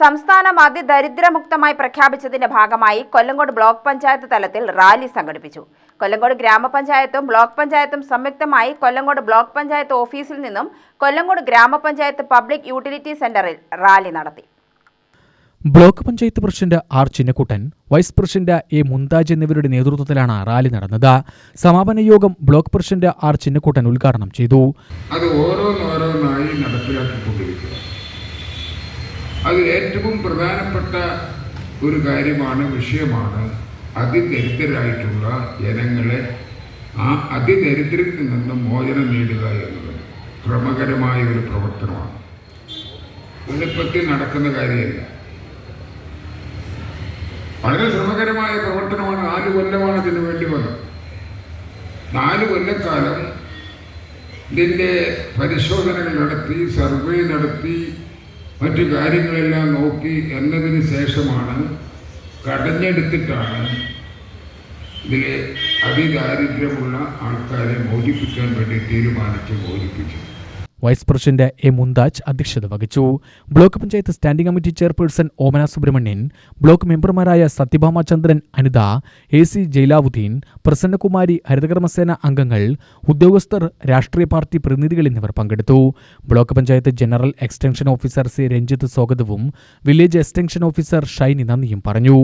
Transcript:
സംസ്ഥാനം അതിദരിദ്രമുക്തമായി പ്രഖ്യാപിച്ചതിന്റെ ഭാഗമായി കൊല്ലങ്കോട് ബ്ലോക്ക് പഞ്ചായത്ത് തലത്തിൽ റാലി സംഘടിപ്പിച്ചു. കൊല്ലങ്കോട് ഗ്രാമപഞ്ചായത്തും ബ്ലോക്ക് പഞ്ചായത്തും സംയുക്തമായി കൊല്ലങ്കോട് ബ്ലോക്ക് പഞ്ചായത്ത് ഓഫീസിൽ നിന്നും കൊല്ലങ്കോട് ഗ്രാമപഞ്ചായത്ത് പബ്ലിക് യൂട്ടിലിറ്റി സെന്ററിൽ റാലി നടത്തി. Block panchayat president R Chinnakuttan vice president A Mumtaj എന്നിവരുടെ നേതൃത്വത്തിലാണ് റാലി നടന്നത്. സമാപന യോഗം ബ്ലോക്ക് പ്രസിഡന്റ് ആർ ചിന്നക്കുട്ടൻ ഉദ്ഘാടനം ചെയ്തു. അത് അതിൽ ഏറ്റവും പ്രധാനപ്പെട്ട ഒരു കാര്യമാണ് വിഷയമാണ് അതിദരിദ്രരായിട്ടുള്ള ജനങ്ങളെ ആ അതിദരിദ്രത്തിൽ നിന്നും മോചനം നേടുക എന്നത് ക്രമകരമായ ഒരു പ്രവർത്തനമാണ്. എളുപ്പത്തിൽ നടക്കുന്ന കാര്യമല്ല. വളരെ ശ്രമകരമായ പ്രവർത്തനമാണ്. നാല് കൊല്ലമാണ് ഇതിനു വേണ്ടി വന്നത്. നാല് കൊല്ലക്കാലം ഇതിന്റെ പരിശോധനകൾ നടത്തി സർവേ നടത്തി മറ്റു കാര്യങ്ങളെല്ലാം നോക്കി എന്നതിന് ശേഷമാണ് കടഞ്ഞെടുത്തിട്ടാണ് ഇതിലെ അതിദാരിദ്ര്യമുള്ള ആൾക്കാരെ മോചിപ്പിക്കാൻ വേണ്ടി തീരുമാനിച്ച് മോചിപ്പിച്ചത്. വൈസ് പ്രസിഡന്റ് എ മുന്താജ് അധ്യക്ഷത വഹിച്ചു. Block panchayat standing committee chairperson Omana Subramanian block മെമ്പർമാരായ സത്യഭാമ ചന്ദ്രൻ അനിത എ സി ജയിലാവുദ്ദീൻ പ്രസന്നകുമാരി ഹരിതകർമ്മസേന അംഗങ്ങൾ ഉദ്യോഗസ്ഥർ രാഷ്ട്രീയ പാർട്ടി പ്രതിനിധികൾ എന്നിവർ പങ്കെടുത്തു. Block panchayat general extension officer C Ranjith സ്വാഗതവും വില്ലേജ് എക്സ്റ്റൻഷൻ ഓഫീസർ ഷൈനി നന്ദിയും പറഞ്ഞു.